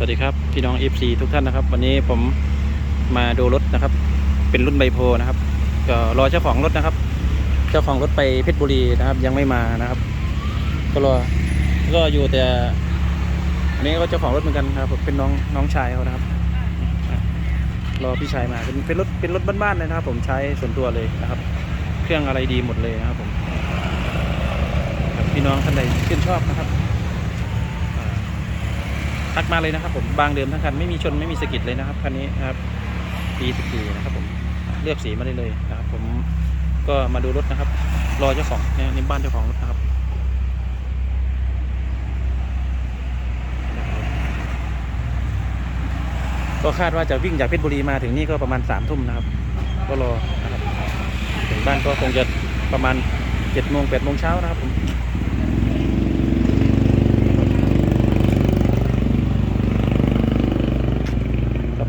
สวัสดีครับ พี่น้อง FC ทุกท่านนะครับ วันนี้ผมมาดูรถนะครับ เป็นรุ่นใบโพนะครับ ก็รอเจ้าของรถนะครับ เจ้าของรถไปเพชรบุรีนะครับ ยังไม่มานะครับ ก็รอก็อยู่แต่อันนี้ก็เจ้าของรถเหมือนกันนะครับผมเป็นน้องน้องชายเขานะครับ รอพี่ชายมาเป็นเป็นรถเป็นรถบ้านๆเลยนะครับ ผมใช้ส่วนตัวเลยนะครับ เครื่องอะไรดีหมดเลยนะครับผมพี่น้องท่านใดชื่นชอบนะครับ ทักมาเลยนะครับผมบางเดิมทั้งคันไม่มีชนไม่มีสะกิดเลยนะครับคันนี้นะครับปีสิบปีนะครับผมเลือกสีมาได้เลยนะครับ ผมก็มาดูรถนะครับ รอเจ้าของเนี่ยในบ้านเจ้าของรถนะครับก็คาดว่าจะวิ่งจากเพชรบุรีมาถึงนี่ก็ประมาณสามทุ่มนะครับ ก็รอนะครับถึงบ้านก็คงจะประมาณเจ็ดโมงแปดโมงเช้านะครับผม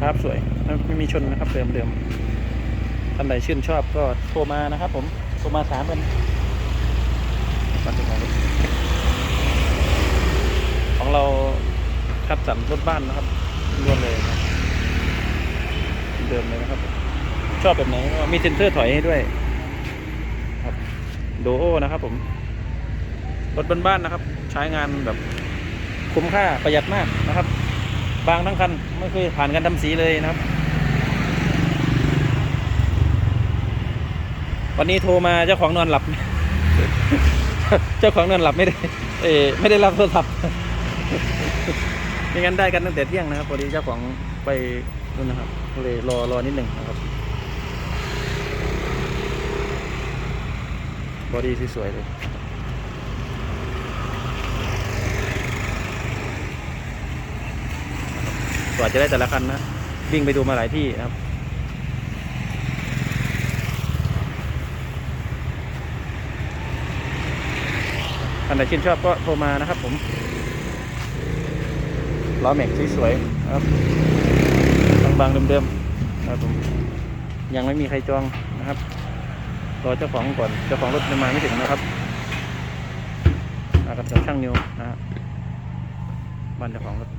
สภาพสวยไม่มีชนนะครับเดิมเดิมท่านใดชื่นชอบก็โทรมานะครับ ผมโทรมาถามกันบ้านของเราคัดสรรรถบ้านนะครับรวมเลยนะเดิมเลยนะครับ ชอบแบบไหนก็มีเซ็นเซอร์ถอยให้ด้วยครับโดโอนะครับผมรถบ้านๆนะครับ ใช้งานแบบคุ้มค่าประหยัดมากนะครับ บางทั้งคันไม่เคยผ่านการทำสีเลยนะครับ วันนี้โทรมาเจ้าของนอนหลับ เจ้าของนอนหลับไม่ได้ เอไม่ได้รับโทรศัพท์ไม่งั้นได้กันตั้งแต่เที่ยงนะครับพอดีเจ้าของไปนู่นนะครับเลยรอรอนิดหนึ่งนะครับบอดี้สวยๆเลย กว่าจะได้แต่ละคันนะวิ่งไปดูมาหลายที่นะครับท่านใดชื่นชอบก็โทรมานะครับผมล้อแม็กสวยๆนะครับบางๆเดิมๆนะครับผมยังไม่มีใครจองนะครับรอเจ้าของก่อนเจ้าของรถยังมาไม่ถึงนะครับมากับช่างนิวนะฮะบ้านเจ้าของรถ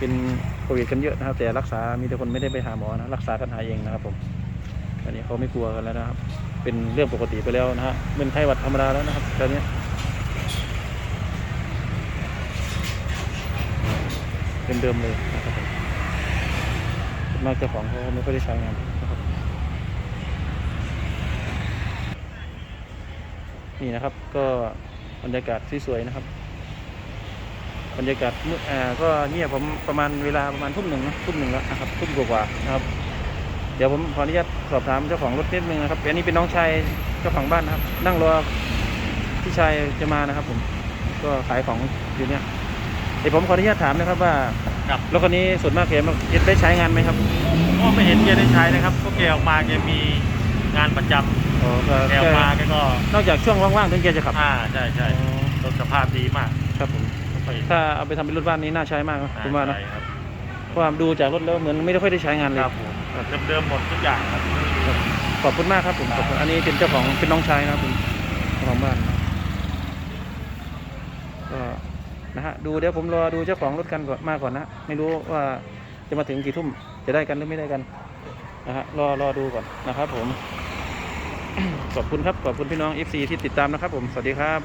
เป็นโควิดกันเยอะนะครับ แต่รักษามีแต่คนไม่ได้ไปหาหมอนะรักษากันหายเองนะครับผมอันนี้เขาไม่กลัวกันแล้วนะครับ เป็นเรื่องปกติไปแล้วนะฮะเป็นไข้หวัดธรรมดาแล้วนะครับตอนนี้เดิมๆเลยนะครับผมมากเจ้าของเขาไม่ค่อยได้ใช้งานนะครับนี่นะครับก็บรรยากาศสวยๆนะครับ บรรยากาศมืดอ่าก็เงียบผมประมาณเวลาประมาณทุ่มหนึ่งนะทุ่มหนึ่งแล้วนะครับทุ่มกว่าๆนะครับ เดี๋ยวผมขออนุญาตสอบถามเจ้าของรถนิดนึงนะครับอันนี้เป็นน้องชายเจ้าของบ้านนะครับ นั่งรอพี่ชายจะมานะครับ ผมก็ขายของอยู่เนี่ยเดี๋ยวผมขออนุญาตถามนะครับว่าครับรถคันนี้ส่วนมากแกได้ใช้งานไหมครับก็ไม่เห็นแกได้ใช้นะครับพวกแกออกมาแกมีงานประจำอ๋อก็แกออกมาแกก็นอกจากช่วงว่างๆถึงแกจะขับอ่าใช่ใช่อ๋อรถสภาพดีมากครับผมไม่ค่อย ถ้าเอาไปทำเป็นรถบ้านนี้น่าใช้มากนะผมว่านะใช่ครับเพราะว่าดูจากรถแล้วเหมือนไม่ได้ค่อยได้ใช้งานเลคย รับผมเดิมๆหมดทุกอย่างครับขอบคุณมากครับผมขอบคุณอันนี้เป็นเจ้าของเป็นน้องชายนะครับผมเจ้าของบ้านนะก็นะฮะดูเดี๋ยวผมรอดูเจ้าของรถกันก่อนมาก่อนนะไม่รู้ว่าจะมาถึงกี่ทุ่มจะได้กันหรือไม่ได้กันนะฮะรอรอดูก่อนนะครับผม ขอบคุณครับขอบคุณพี่น้อง FC ที่ติดตามนะครับผมสวัสดีครับ